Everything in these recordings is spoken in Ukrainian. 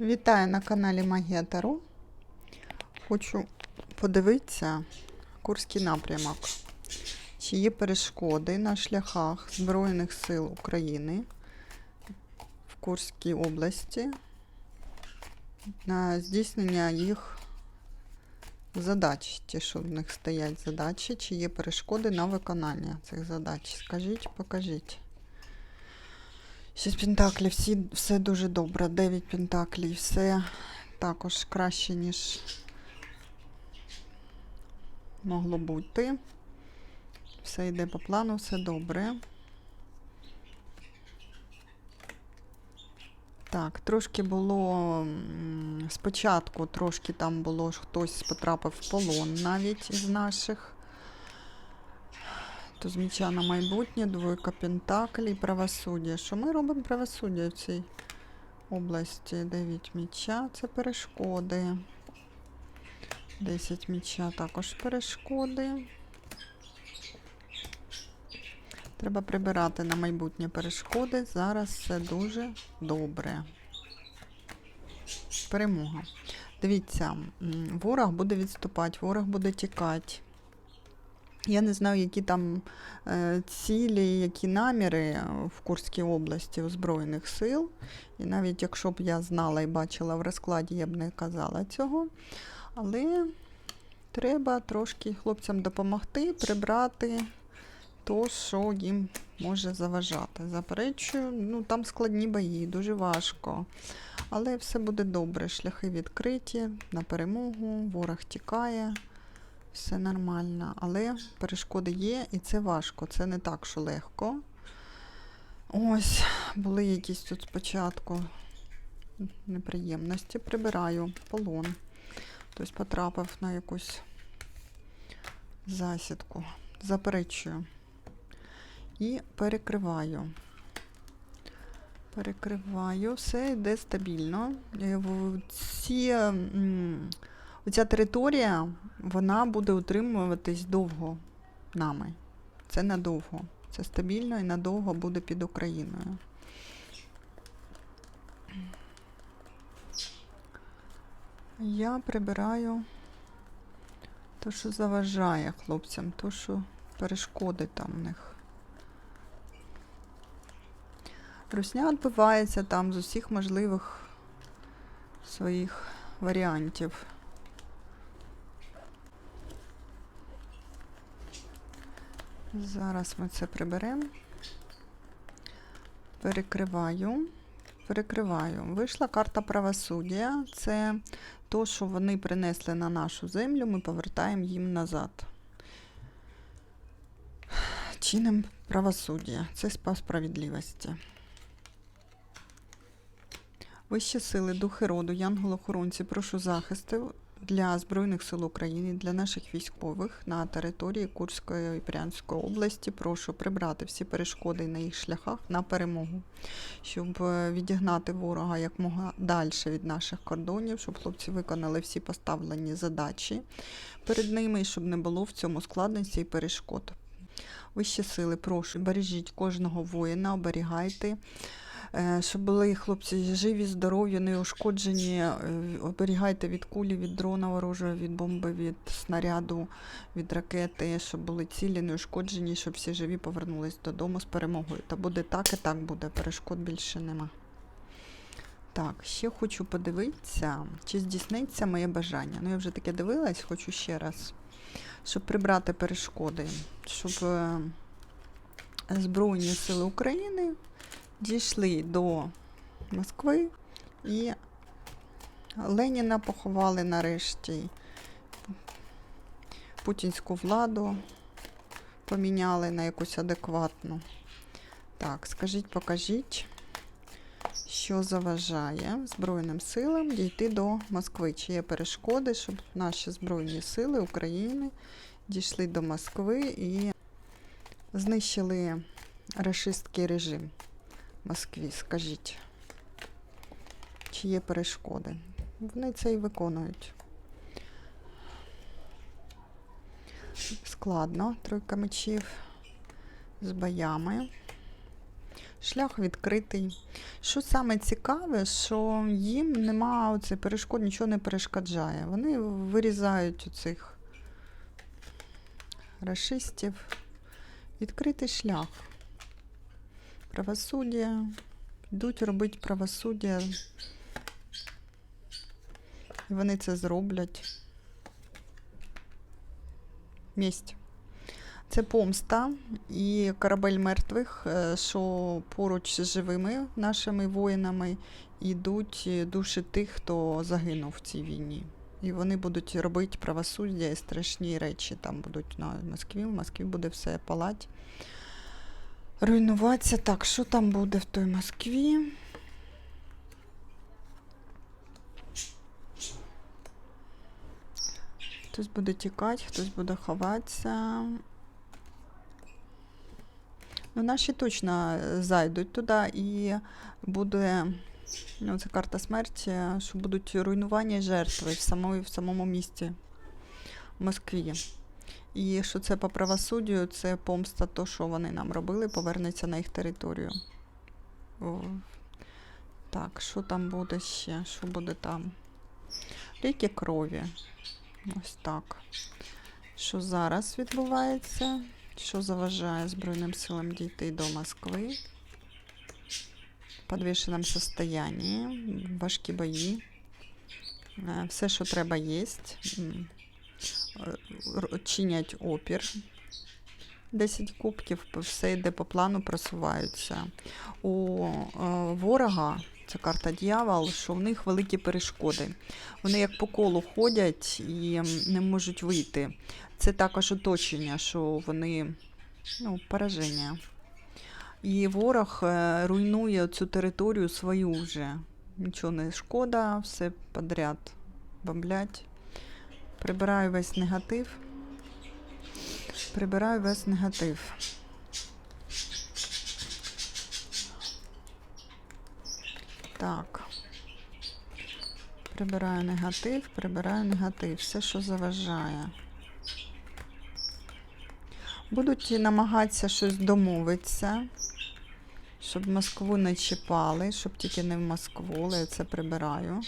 Вітаю на каналі Магія Таро. Хочу подивитися Курський напрямок. Чи є перешкоди на шляхах Збройних сил України в Курській області на здійснення їх задач, ті, що в них стоять задачі, чи є перешкоди на виконання цих задач. Скажіть, покажіть. Шість пентаклів, всі, все дуже добре. Дев'ять пентаклів, все також краще, ніж могло бути. Все йде по плану, все добре. Так, трошки було спочатку, трошки там було, хтось потрапив в полон навіть із наших. Туз меча на майбутнє, двойка пентаклей, правосуддя. Що ми робимо правосуддя в цій області? Дев'ять меча це перешкоди. Десять меча також перешкоди. Треба прибирати на майбутнє перешкоди. Зараз все дуже добре. Перемога. Дивіться, ворог буде відступати, ворог буде тікати. Я не знаю, які там е, цілі, які наміри в Курській області Збройних сил. І навіть якщо б я знала і бачила в розкладі, я б не казала цього. Але треба трошки хлопцям допомогти, прибрати то, що їм може заважати. Заперечую, ну там складні бої, дуже важко. Але все буде добре. Шляхи відкриті на перемогу, ворог тікає. Все нормально, але перешкоди є, і це важко. Це не так, що легко. Ось, були якісь тут спочатку неприємності. Прибираю полон. Хтось потрапив на якусь засідку. Заперечую. І перекриваю. Перекриваю, все йде стабільно. Е, Ці, м, оця територія, вона буде утримуватись довго нами. Це надовго. Це стабільно і надовго буде під Україною. Я прибираю те, що заважає хлопцям, то, що перешкоди там в них. Русня відбивається там з усіх можливих своїх варіантів. Зараз ми це приберемо. Перекриваю. Перекриваю. Вийшла карта правосуддя. Це то, що вони принесли на нашу землю, ми повертаємо їм назад. Чином правосуддя. Це спа справедливості. Вищі сили, духи роду, янголохоронці, прошу захисту для Збройних сил України, для наших військових на території Курської і Брянської області. Прошу прибрати всі перешкоди на їх шляхах на перемогу, щоб е, відігнати ворога якмога далі від наших кордонів, щоб хлопці виконали всі поставлені задачі перед ними, і щоб не було в цьому складності і перешкод. Вищі сили, прошу, бережіть кожного воїна, оберігайте. Е, Щоб були хлопці живі, здорові, неушкоджені, е, оберігайте від кулі, від дрона ворожого, від бомби, від снаряду, від ракети, щоб були цілі, неушкоджені, щоб всі живі повернулись додому з перемогою. Та буде так і так буде, перешкод більше нема. Так, ще хочу подивитися, чи здійсниться моє бажання. Ну, я вже таке дивилась, хочу ще раз, щоб прибрати перешкоди, щоб е, Збройні сили України дійшли до Москви і Леніна поховали нарешті. Путінську владу поміняли на якусь адекватну. Так, скажіть, покажіть, що заважає Збройним силам дійти до Москви. Чи є перешкоди, щоб наші Збройні сили України дійшли до Москви і знищили рашистський режим. Москві, скажіть, чи є перешкоди? Вони це і виконують. Складно, тройка мечів з боями. Шлях відкритий. Що саме цікаве, що їм нема оцих перешкод, нічого не перешкоджає. Вони вирізають оцих расистів. Відкритий шлях. Правосуддя. Йдуть робити правосуддя. І вони це зроблять. Мість. Це помста і корабель мертвих, що поруч з живими нашими воїнами йдуть душі тих, хто загинув в цій війні. І вони будуть робити правосуддя і страшні речі. Там будуть на Москві, в Москві буде все палать. Руйнуватися. Так, що там буде в той Москві? Хтось буде тікати, хтось буде ховатися. Ну, наші точно е, зайдуть туди і буде. Ну, це карта смерті, що будуть руйнування і жертви в самому, в самому місті в Москві. І що це по правосуддю, це помста, то, що вони нам робили, повернеться на їх територію. О. Так, що там буде ще? Що буде там? Ріки крові. Ось так. Що зараз відбувається? Що заважає Збройним силам дійти до Москви? В підвішеному состоянні, важкі бої. Е, Все, що треба, є. Чинять опір. 10 кубків, все йде по плану, просуваються. У е, ворога, це карта дьявол, що в них великі перешкоди. Вони як по колу ходять і не можуть вийти. Це також оточення, що вони ну, пораження. І ворог е, руйнує цю територію свою вже. Нічого не шкода, все подряд бомблять. Прибираю весь негатив. Прибираю весь негатив. Так. Прибираю негатив, прибираю негатив. Все, що заважає. Будуть намагатися щось домовитися, щоб Москву не чіпали, щоб тільки не в Москву, але я це прибираю.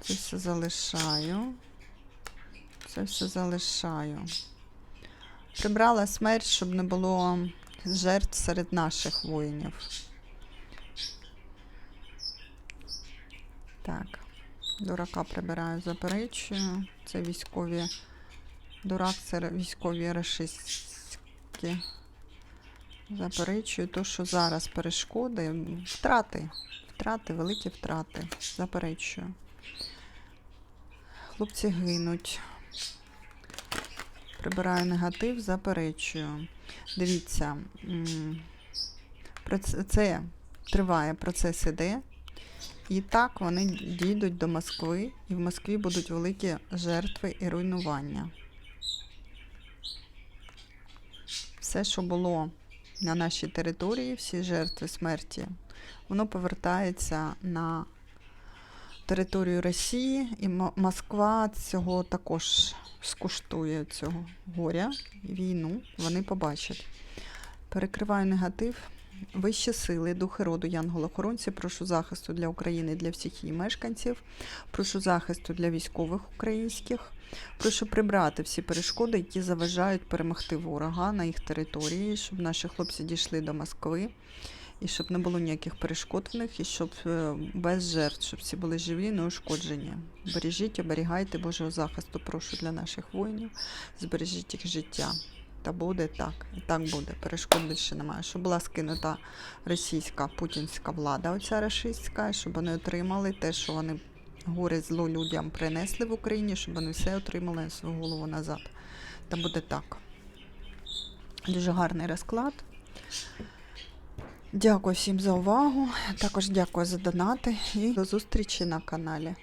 Це все залишаю. Це все залишаю. Прибрала смерть, щоб не було жертв серед наших воїнів. Так, дурака прибираю, заперечую. Це військові. Дурак це військові рашистські. Заперечую то, що зараз перешкоди. Втрати. Втрати, великі втрати. Заперечую. Хлопці гинуть. Прибираю негатив, заперечую. Дивіться, це триває, процес іде. І так вони дійдуть до Москви, і в Москві будуть великі жертви і руйнування. Все, що було на нашій території, всі жертви смерті, воно повертається на територію Росії, і Москва цього також скуштує цього горя, війну, вони побачать. Перекриваю негатив. Вищі сили, духи роду, янголохоронці, прошу захисту для України, для всіх її мешканців, прошу захисту для військових українських, прошу прибрати всі перешкоди, які заважають перемогти ворога на їх території, щоб наші хлопці дійшли до Москви, і щоб не було ніяких перешкод в них, і щоб е, без жертв, щоб всі були живі, неушкоджені. Бережіть, оберігайте Божого захисту, прошу для наших воїнів, збережіть їх життя. Та буде так, і так буде. Перешкод більше немає. Щоб була скинута російська путінська влада, оця рашистська, щоб вони отримали те, що вони горе зло людям принесли в Україні, щоб вони все отримали свою голову назад. Та буде так. Дуже гарний розклад. Дякую всім за увагу. Також дякую за донати і до зустрічі на каналі.